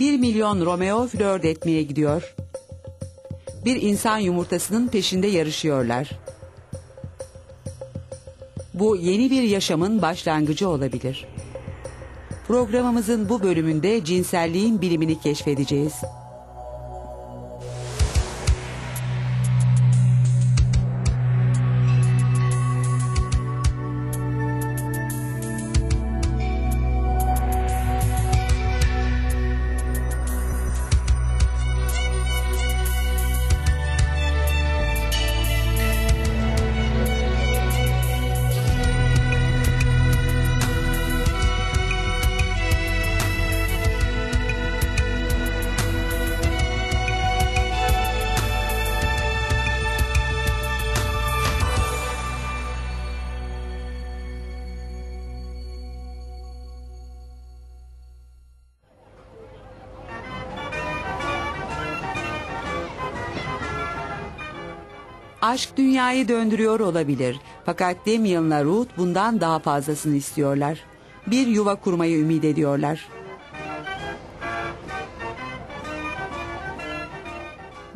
1 milyon Romeo flört etmeye gidiyor. Bir insan yumurtasının peşinde yarışıyorlar. Bu yeni bir yaşamın başlangıcı olabilir. Programımızın bu bölümünde cinselliğin bilimini keşfedeceğiz. Aşk dünyayı döndürüyor olabilir. Fakat Damien'la Ruth bundan daha fazlasını istiyorlar. Bir yuva kurmayı ümit ediyorlar.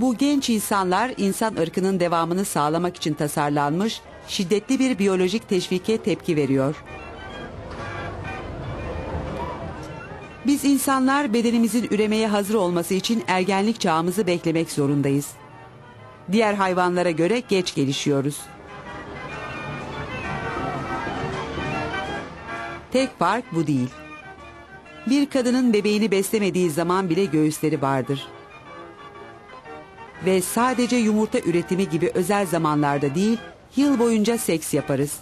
Bu genç insanlar insan ırkının devamını sağlamak için tasarlanmış şiddetli bir biyolojik teşvike tepki veriyor. Biz insanlar bedenimizin üremeye hazır olması için ergenlik çağımızı beklemek zorundayız. Diğer hayvanlara göre geç gelişiyoruz. Tek fark bu değil. Bir kadının bebeğini beslemediği zaman bile göğüsleri vardır. Ve sadece yumurta üretimi gibi özel zamanlarda değil, yıl boyunca seks yaparız.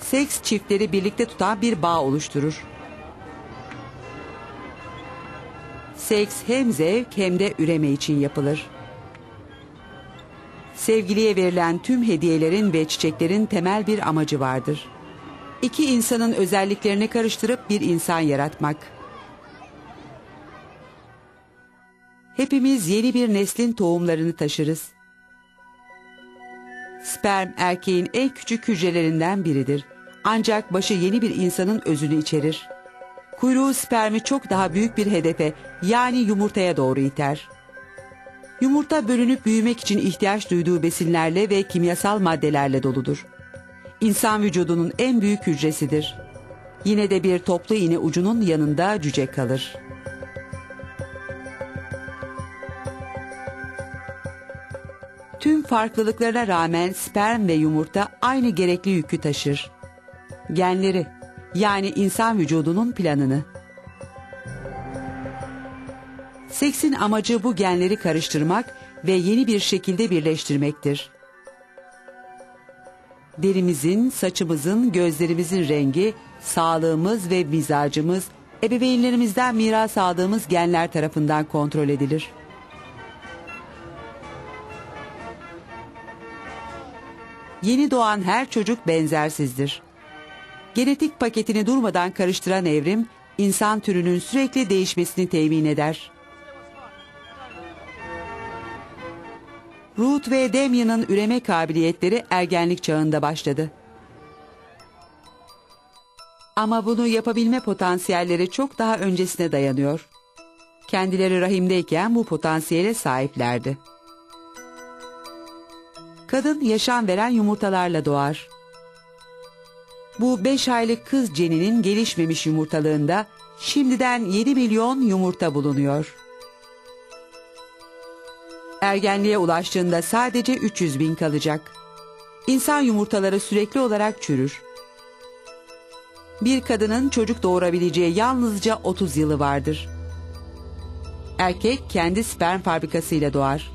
Seks çiftleri birlikte tutan bir bağ oluşturur. Seks hem zevk hem de üreme için yapılır. Sevgiliye verilen tüm hediyelerin ve çiçeklerin temel bir amacı vardır. İki insanın özelliklerini karıştırıp bir insan yaratmak. Hepimiz yeni bir neslin tohumlarını taşırız. Sperm erkeğin en küçük hücrelerinden biridir. Ancak başı yeni bir insanın özünü içerir. Kuyruğu spermi çok daha büyük bir hedefe yani yumurtaya doğru iter. Yumurta bölünüp büyümek için ihtiyaç duyduğu besinlerle ve kimyasal maddelerle doludur. İnsan vücudunun en büyük hücresidir. Yine de bir toplu iğne ucunun yanında cüce kalır. Tüm farklılıklara rağmen sperm ve yumurta aynı gerekli yükü taşır. Genleri yani insan vücudunun planını. Seksin amacı bu genleri karıştırmak ve yeni bir şekilde birleştirmektir. Derimizin, saçımızın, gözlerimizin rengi, sağlığımız ve mizacımız ebeveynlerimizden miras aldığımız genler tarafından kontrol edilir. Yeni doğan her çocuk benzersizdir. Genetik paketini durmadan karıştıran evrim, insan türünün sürekli değişmesini temin eder. Ruth ve Damien'ın üreme kabiliyetleri ergenlik çağında başladı. Ama bunu yapabilme potansiyelleri çok daha öncesine dayanıyor. Kendileri rahimdeyken bu potansiyele sahiplerdi. Kadın yaşam veren yumurtalarla doğar. Bu 5 aylık kız ceninin gelişmemiş yumurtalığında şimdiden 7 milyon yumurta bulunuyor. Ergenliğe ulaştığında sadece 300 bin kalacak. İnsan yumurtaları sürekli olarak çürür. Bir kadının çocuk doğurabileceği yalnızca 30 yılı vardır. Erkek kendi sperm fabrikasıyla doğar.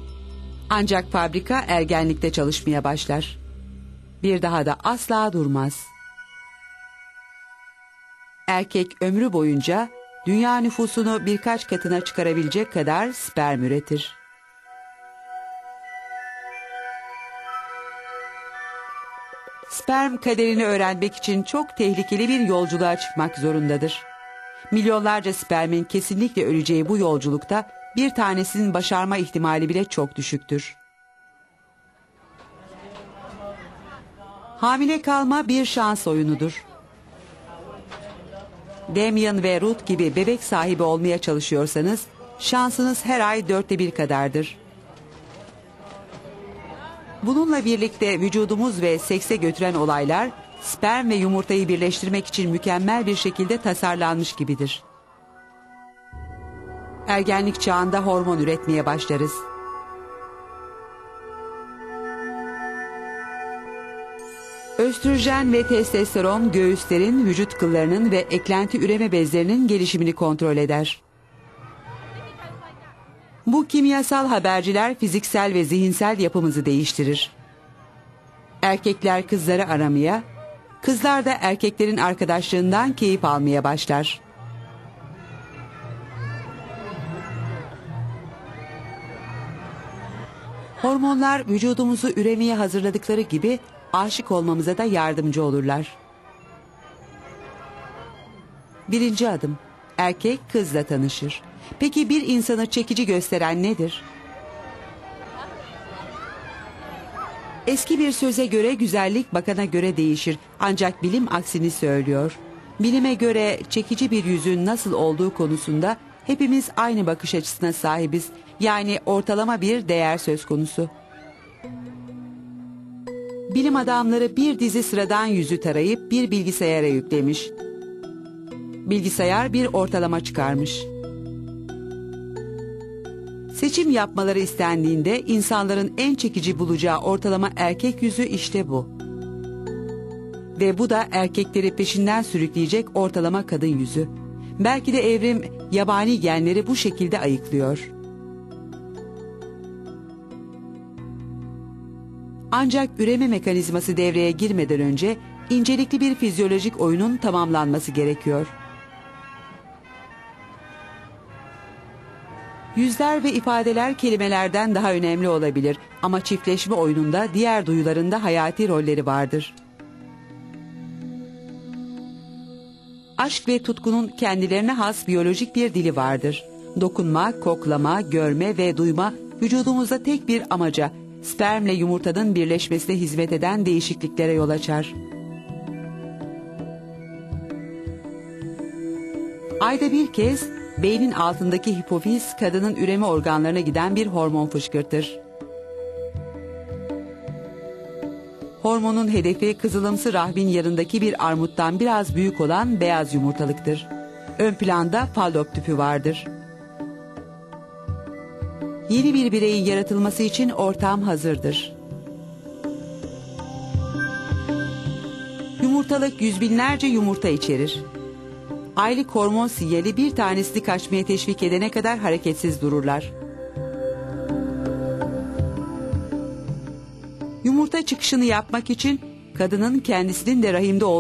Ancak fabrika ergenlikte çalışmaya başlar. Bir daha da asla durmaz. Erkek ömrü boyunca dünya nüfusunu birkaç katına çıkarabilecek kadar sperm üretir. Sperm kaderini öğrenmek için çok tehlikeli bir yolculuğa çıkmak zorundadır. Milyonlarca spermin kesinlikle öleceği bu yolculukta bir tanesinin başarma ihtimali bile çok düşüktür. Hamile kalma bir şans oyunudur. Damien ve Ruth gibi bebek sahibi olmaya çalışıyorsanız şansınız her ay dörtte bir kadardır. Bununla birlikte vücudumuz ve sekse götüren olaylar sperm ve yumurtayı birleştirmek için mükemmel bir şekilde tasarlanmış gibidir. Ergenlik çağında hormon üretmeye başlarız. Östrojen ve testosteron göğüslerin, vücut kıllarının ve eklenti üreme bezlerinin gelişimini kontrol eder. Bu kimyasal haberciler fiziksel ve zihinsel yapımızı değiştirir. Erkekler kızları aramaya, kızlar da erkeklerin arkadaşlığından keyif almaya başlar. Hormonlar vücudumuzu üremeye hazırladıkları gibi aşık olmamıza da yardımcı olurlar. Birinci adım. Erkek kızla tanışır. Peki bir insanı çekici gösteren nedir? Eski bir söze göre güzellik bakana göre değişir. Ancak bilim aksini söylüyor. Bilime göre çekici bir yüzün nasıl olduğu konusunda hepimiz aynı bakış açısına sahibiz. Yani ortalama bir değer söz konusu. Bilim adamları bir dizi sıradan yüzü tarayıp bir bilgisayara yüklemiş. Bilgisayar bir ortalama çıkarmış. Seçim yapmaları istendiğinde insanların en çekici bulacağı ortalama erkek yüzü işte bu. Ve bu da erkekleri peşinden sürükleyecek ortalama kadın yüzü. Belki de evrim yabani genleri bu şekilde ayıklıyor. Ancak üreme mekanizması devreye girmeden önce incelikli bir fizyolojik oyunun tamamlanması gerekiyor. Yüzler ve ifadeler kelimelerden daha önemli olabilir ama çiftleşme oyununda diğer duyularında hayati rolleri vardır. Aşk ve tutkunun kendilerine has biyolojik bir dili vardır. Dokunma, koklama, görme ve duyma vücudumuzda tek bir amaca, spermle yumurtanın birleşmesine hizmet eden değişikliklere yol açar. Ayda bir kez beynin altındaki hipofiz kadının üreme organlarına giden bir hormon fışkırtır. Hormonun hedefi kızılımsı rahmin yanındaki bir armuttan biraz büyük olan beyaz yumurtalıktır. Ön planda fallop tüpü vardır. Yeni bir bireyin yaratılması için ortam hazırdır. Yumurtalık yüz binlerce yumurta içerir. Aylık hormon sinyali bir tanesini kaçmaya teşvik edene kadar hareketsiz dururlar. Yumurta çıkışını yapmak için kadının kendisinin de rahimde olduğu